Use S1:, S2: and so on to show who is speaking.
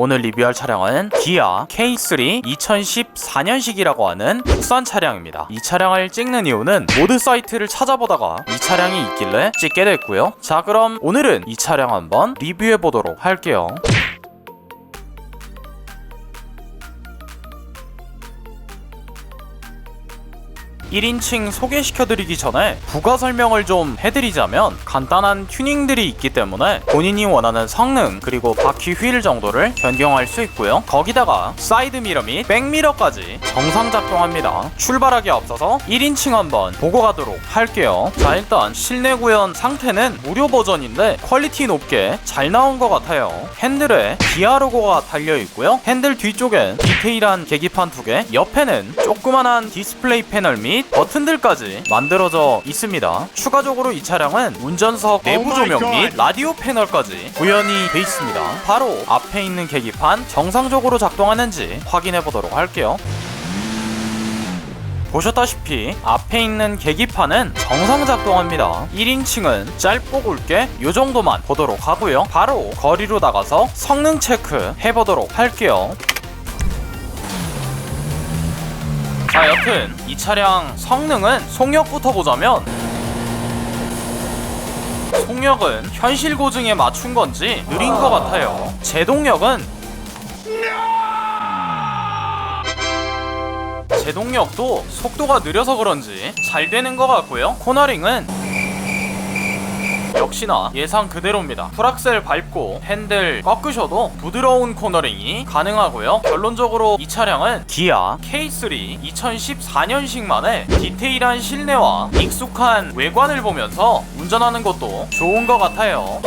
S1: 오늘 리뷰할 차량은 기아 K3 2014년식이라고 하는 국산 차량입니다. 이 차량을 찍는 이유는 모드 사이트를 찾아보다가 이 차량이 있길래 찍게 됐고요. 자 그럼 오늘은 이 차량 한번 리뷰해 보도록 할게요. 1인칭 소개시켜드리기 전에 부가 설명을 좀 해드리자면 간단한 튜닝들이 있기 때문에 본인이 원하는 성능 그리고 바퀴 휠 정도를 변경할 수 있고요. 거기다가 사이드 미러 및 백미러까지 정상 작동합니다. 출발하기 앞서서 1인칭 한번 보고 가도록 할게요. 자 일단 실내 구현 상태는 무료 버전인데 퀄리티 높게 잘 나온 것 같아요. 핸들에 기아 로고가 달려 있고요. 핸들 뒤쪽엔 디테일한 계기판 두 개, 옆에는 조그만한 디스플레이 패널 및 버튼들까지 만들어져 있습니다. 추가적으로 이 차량은 운전석 내부
S2: Oh my
S1: 조명 및. 라디오 패널까지 구현이 돼 있습니다. 바로 앞에 있는 계기판 정상적으로 작동하는지 확인해 보도록 할게요. 보셨다시피 앞에 있는 계기판은 정상 작동합니다. 1인칭은 짧고 굵게 이 정도만 보도록 하고요. 바로 거리로 나가서 성능 체크 해보도록 할게요. 자 여튼 이 차량 성능은 속력부터 보자면 속력은 현실 고증에 맞춘 건지 느린 것 같아요. 제동력은 제동력도 속도가 느려서 그런지 잘 되는 것 같고요. 코너링은 역시나 예상 그대로입니다. 풀악셀 밟고 핸들 꺾으셔도 부드러운 코너링이 가능하고요. 결론적으로 이 차량은 기아 K3 2014년식만의 디테일한 실내와 익숙한 외관을 보면서 운전하는 것도 좋은 것 같아요.